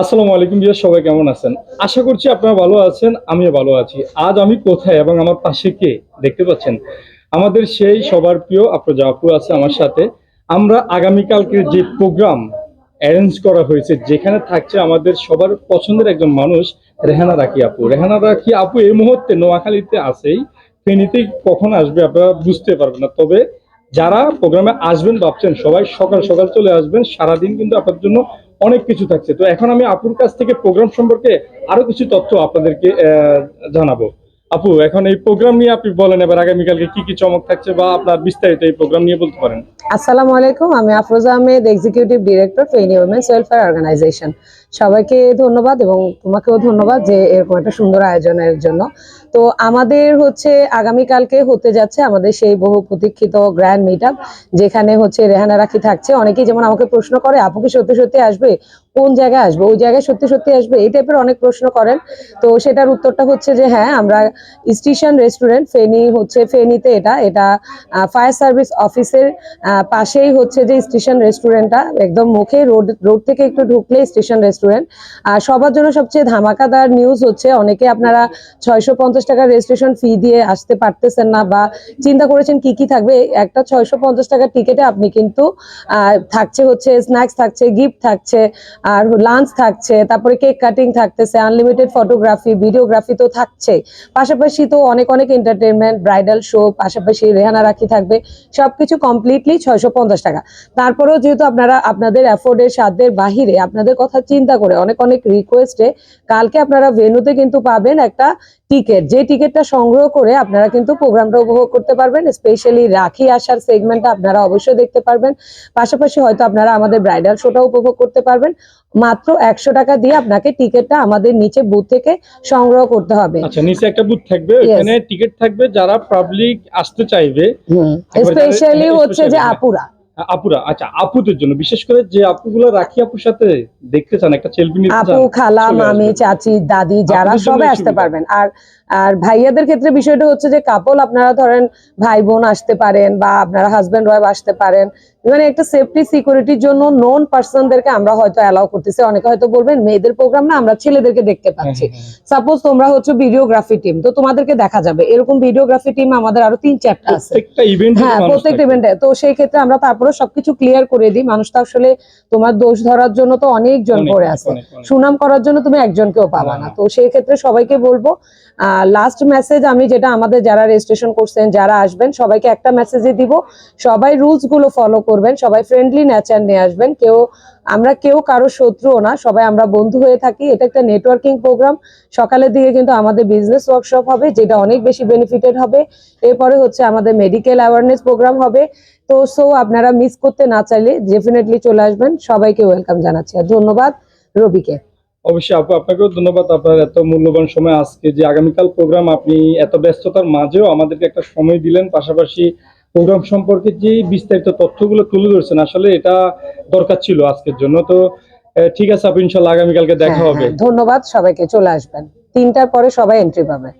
আসসালামু আলাইকুম বিয়ার সবাই কেমন আছেন? আশা করছি আপনারা ভালো আছেন, আমিও ভালো আছি। আজ আমি কোথায় এবং আমার পাশে কে দেখতে পাচ্ছেন? আমাদের সেই সবার প্রিয় আপনার আপু আছে আমার সাথে। আমরা আগামীকালকের যে প্রোগ্রাম অ্যারেঞ্জ করা হয়েছে, যেখানে থাকছে আমাদের সবার পছন্দের একজন মানুষ, রেহানা রাখি আপু। রেহানা রাখি আপু এই মুহূর্তে নোয়াখালীতে আছেই। ফেনীতে কখন আসবে আপনারা বুঝতে পারবেন না। তবে যারা প্রোগ্রামে আসবেন ভাবছেন, সবাই সকাল সকাল চলে আসবেন। সারাদিন কিন্তু আপনার জন্য অনেক কিছু থাকছে। তো এখন আমি আপুর কাছ থেকে প্রোগ্রাম সম্পর্কে আরও কিছু তথ্য আপনাদেরকে জানাব। আপু, এখন এই প্রোগ্রাম নিয়ে আপনি বলেন, এবার আগামীকালকে কি কি চমক থাকছে বা আপনার বিস্তারিত এই প্রোগ্রাম নিয়ে বলতে পারেন। আসসালামু আলাইকুম, আমি Afroza Ahmed executive director Feni women's welfare organisation সবাইকে ধন্যবাদ এবং তোমাকেও ধন্যবাদ যে এরকম একটা সুন্দর আয়োজনের জন্য। তো আমাদের হচ্ছে আগামীকালকে হতে যাচ্ছে আমাদের সেই বহু প্রতীক্ষিত গ্র্যান্ড মিট যেখানে হচ্ছে রেহানা রাখি থাকছে। অনেকেই যেমন আমাকে প্রশ্ন করে, আপু কি সত্যি সত্যি আসবে? কোন জায়গায় আসবে? ওই জায়গায় সত্যি সত্যি আসবে? এই টাইপের অনেক প্রশ্ন করেন। তো সেটার উত্তরটা হচ্ছে যে হ্যাঁ আমরা স্টেশন রেস্টুরেন্ট ফেনি হচ্ছে ফেনিতে এটা এটা ফায়ার সার্ভিস অফিসের পাশেই হচ্ছে যে স্টেশন রেস্টুরেন্টটা, একদম মুখে রোড রোড থেকে একটু ঢুকলে স্টেশন রেস্টুরেন্ট। আর সবার জন্য সবচেয়ে ধামাকাদার নিউজ হচ্ছে অনেকে আপনারা ছয়শো পঞ্চাশ টাকার রেজিস্ট্রেশন ফি দিয়ে আসতে পারতেছেন না বা চিন্তা করেছেন কি কি থাকবে। একটা ছয়শো পঞ্চাশ টাকার টিকেটে আপনি কিন্তু থাকছে হচ্ছে স্ন্যাক্স থাকছে গিফট থাকছে, আর লাঞ্চ থাকছে, তারপরে কেক কাটিং থাকতেছে আনলিমিটেড ফটোগ্রাফি ভিডিওগ্রাফি তো থাকছে। পাশাপাশি তো অনেক অনেক এন্টারটেনমেন্ট ব্রাইডাল শো পাশাপাশি রেহানা রাখি থাকবে। সবকিছু কমপ্লিটলি ছয়শো পঞ্চাশ টাকা। তারপরেও যেহেতু আপনারা আপনাদের অ্যাফোর্ডের সাধ্যের বাহিরে আপনাদের কথা চিন্তা করে অনেক অনেক রিকোয়েস্টে কালকে আপনারা ভেনুতে কিন্তু পাবেন একটা টিকিট যে টিকিটটা সংগ্রহ করে আপনারা কিন্তু প্রোগ্রামটা উপভোগ করতে পারবেন। স্পেশালি রাখি আসার সেগমেন্টটা আপনারা অবশ্যই দেখতে পারবেন। পাশাপাশি হয়তো আপনারা আমাদের ব্রাইডাল শোটা উপভোগ করতে পারবেন। মাত্র একশো টাকা দিয়ে আপনাকে টিকিটটা আমাদের নিচে বুথ থেকে সংগ্রহ করতে হবে। আচ্ছা নিচে একটা বুথ থাকবে টিকিট থাকবে যারা পাবলিক আসতে চাইবে। স্পেশালি হচ্ছে যে। আপুরা। আপুরা আচ্ছা আপুদের জন্য বিশেষ করে যে আপুগুলো রাখি আপুর সাথে দেখতে চান একটা সেলফি নিতে আপু খালা মামি চাচি দাদি যারা সবাই আসতে পারবেন। আর আর ভাইয়াদের ক্ষেত্রে বিষয়টা হচ্ছে যে কাপল আপনারা ধরেন ভাই বোন আসতে পারেন বা আপনারা হাজবেন্ড ওয়াইফ আসতে পারেন। মানে একটা সেফটি সিকিউরিটির জন্য নন পার্সনদেরকে আমরা হয়তো অ্যালাউ করতেছি। অনেকে হয়তো বলবেন মেয়েদের প্রোগ্রাম না আমরা ছেলেদেরকে দেখতে হ্যাঁ, পাচ্ছি। হ্যাঁ, হ্যাঁ। সাপোজ তোমরা হচ্ছে ভিডিওগ্রাফি টিম তো তোমাদেরকে দেখা যাবে। এরকম ভিডিওগ্রাফি টিম আমাদের আরও তিন চারটা আছে। প্রত্যেকটা ইভেন্ট হ্যাঁ প্রত্যেকটা ইভেন্টে তো সেই ক্ষেত্রে আমরা তারপরে সবকিছু ক্লিয়ার করে দিই। মানুষ তো আসলে তোমার দোষ ধরার জন্য তো অনেকজন পড়ে আছে। সুনাম করার জন্য তুমি একজনকেও পাবা না। তো সেই ক্ষেত্রে সবাইকে বলব লাস্ট মেসেজ আমি যেটা আমাদের যারা রেজিস্ট্রেশন করছেন যারা আসবেন সবাইকে একটা মেসেজে দিব। সবাই রুলসগুলো ফলো করবেন সবাই ফ্রেন্ডলি নেচার নিয়ে আসবেন। কেউ আমরা কেউ কারও শত্রুও না সবাই আমরা বন্ধু হয়ে থাকি। এটা একটা নেটওয়ার্কিং প্রোগ্রাম সকালের দিকে কিন্তু আমাদের বিজনেস ওয়ার্কশপ হবে যেটা অনেক বেশি বেনিফিটেড হবে। এরপরে হচ্ছে আমাদের মেডিকেল অ্যাওয়ারনেস প্রোগ্রাম হবে। তো সো আপনারা মিস করতে না চাইলে ডেফিনেটলি চলে আসবেন। সবাইকে ওয়েলকাম জানাচ্ছি আর ধন্যবাদ রবিকে। অবশ্যই আপু আপনাকেও ধন্যবাদ। আপনার এত মূল্যবান সময় আজকে যে আগামীকাল প্রোগ্রাম আপনি এত ব্যস্ততার মাঝেও আমাদেরকে একটা সময় দিলেন। পাশাপাশি প্রোগ্রাম সম্পর্কে যে বিস্তারিত তথ্যগুলো তুলে ধরছেন আসলে এটা দরকার ছিল আজকের জন্য। তো ঠিক আছে আপু ইনশাল্লাহ আগামীকালকে দেখা হ্যাঁ, হবে। হ্যাঁ, ধন্যবাদ সবাইকে চলে আসবেন। তিনটার পরে সবাই এন্ট্রি পাবে।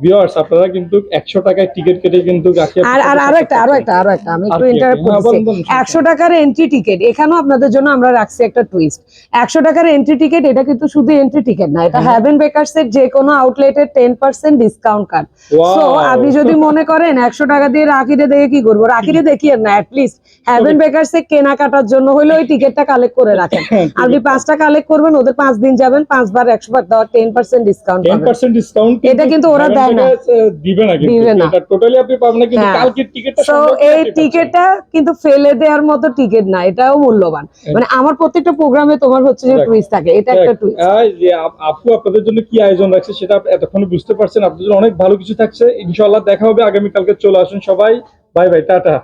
ভিউয়ার্স আপনারা কিন্তু একশো টাকায় টিকিট কেটে কিন্তু আর আর আরও একটা আরও একটা আরও একটা আমি একটু ইন্টারাপ্ট হ্যাঁ, করছি বলুন, বলুন, একশো টাকার এন্ট্রি টিকিট এখানেও আপনাদের জন্য আমরা রাখছি একটা টুইস্ট একশো টাকার এন্ট্রি টিকিট এটা কিন্তু শুধু এন্ট্রি টিকিট না এটা। হ্যাভেন বেকার্স এর যে কোনো আউটলেটের ten percent discount card so আপনি যদি মনে করেন একশো টাকা দিয়ে রাখিরে দেখে কি করব? রাখিরে দেখি না অ্যাটলিস্ট হ্যাভেন বেকার্স এর কেনাকাটার জন্য হলে ওই টিকিটটা কালেক্ট করে রাখেন। আপনি পাঁচটা কালেক্ট করবেন ওদের পাঁচ দিন যাবেন পাঁচবার একশো বার দেওয়ার টেন পার্সেন্ট ডিসকাউন্ট টেন পাবেন পার্সেন্ট ডিসকাউন্ট এটা কিন্তু ওরা দেয় না। দিবে না কিন্তু। এটা টোটালি আপনি পাবেন না কিন্তু হ্যাঁ। কালকের টিকিটটা তো এই টিকিটটা কিন্তু ফেলে দেওয়ার মতো টিকিট না এটাও মূল্যবান। মানে আমার প্রত্যেকটা প্রোগ্রামে তোমার হচ্ছে যে টুইস্ট থাকে এটা একটা টুইস্ট আপু আপনাদের জন্য কি আয়োজন রাখছে সেটা এতক্ষণ বুঝতে পারছেন। আপনাদের জন্য অনেক ভালো কিছু থাকছে। ইনশাআল্লাহ দেখা হবে। আগামীকালকে চলে আসুন সবাই। Bye bye tata.